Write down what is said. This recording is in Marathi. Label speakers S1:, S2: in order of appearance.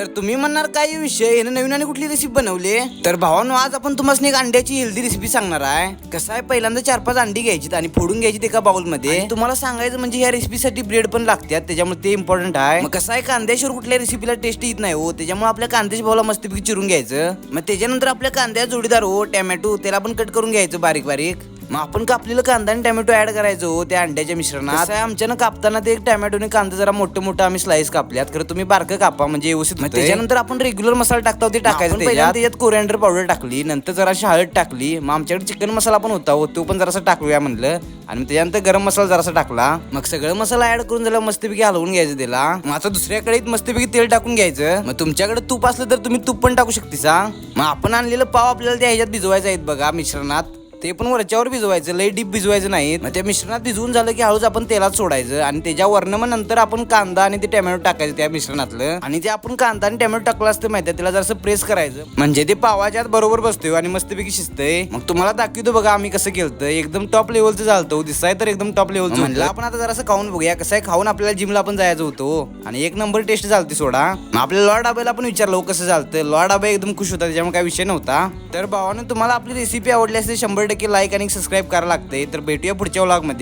S1: तर तुम्ही म्हणणार काय विषय? यानं नवीन आणि कुठली रेसिपी बनवली? तर भावानो आज आपण तुम्हाला एक अंड्याची हेल्दी रेसिपी सांगणार आहे. कसं आहे पहिल्यांदा चार पाच अंडी घ्यायची आणि फोडून घ्यायची एका बाउलमध्ये. तुम्हाला सांगायचं म्हणजे ह्या रेसिपीसाठी ब्रेड पण लागतात त्याच्यामुळे ते इम्पॉर्टंट आहे. मग कसं आहे कांद्याशिवाय कुठल्या रेसिपीला टेस्ट येत नाही हो. त्याच्यामुळे आपल्या कांद्याच्या भावाला मस्तपैकी चिरून घ्यायचं. मग त्याच्यानंतर आपल्या कांद्या जोडीदार हो टॅमॅटो त्याला पण कट करून घ्यायचं बारीक बारीक मग आपण कापलेलं कांदा आणि टोमॅटो ऍड करायचो त्या अंड्याच्या मिश्रणात. आमच्यानं कापताना ते एक टोमॅटो आणि कांदा जरा मोठं मोठं आम्ही स्लाइस कापल्यात खरं तुम्ही बारकं कापा म्हणजे व्यवस्थित. त्याच्यानंतर आपण रेग्युलर मसाला टाकतो ते टाकायचं त्याच्यात. कोरिअँडर पावडर टाकली नंतर जराशी हळद टाकली. मग आमच्याकडे चिकन मसाला पण होता हो तो पण जरासा टाकूया म्हणलं. आणि त्याच्यानंतर गरम मसाला जरासा टाकला. मग सगळं मसाला ऍड करून झाला मस्तपैकी हलवून घ्यायचं त्याला. मग आता दुसऱ्या कढईत मस्तपैकी तेल टाकून घ्यायचं. मग तुमच्याकडे तूप असलं तर तुम्ही तूप पण टाकू शकता मग आपण आणलेलं पाव आपल्याला त्या ह्याच्यात भिजवायचं आहेत बघा मिश्रणात. ते पण वरच्यावर भिजवायचं लई डीप भिजवायचं नाही. मग त्या मिश्रणात भिजवून झालं की हळूच आपण तेलात सोडायचं आणि त्याच्यावरनं मग नंतर आपण कांदा आणि ते टोमॅटो टाकायचं त्या मिश्रणातलं. आणि ते आपण कांदा आणि टोमॅटो टाकलं असतं माहिती त्याला जरासं प्रेस करायचं. म्हणजे ते पावाच्या बरोबर बसतोय आणि मस्तपैकी शिजतंय. मग तुम्हाला दाखवतो बघा आम्ही कसं केलं एकदम टॉप लेवलचं चालतो दिसाय तर एकदम टॉप लेवलचं म्हणलं आपण आता जरासं खाऊन बघूया कसं आहे खाऊन आपल्याला जिमला आपण जायचं होतं आणि एक नंबर टेस्ट चालते सोडा. मग आपल्या लॉ डाब्याला पण विचारलं हो कसं चालतं लॉ डाबा एकदम खुश होता त्याच्यामुळे काय विषय नव्हता. तर भावानं तुम्हाला आपली रेसिपी आवडली असेल शंभर टक्के लाईक आणि सबस्क्राईब करायला लागते तर भेटूया पुढच्या व्लॉगमध्ये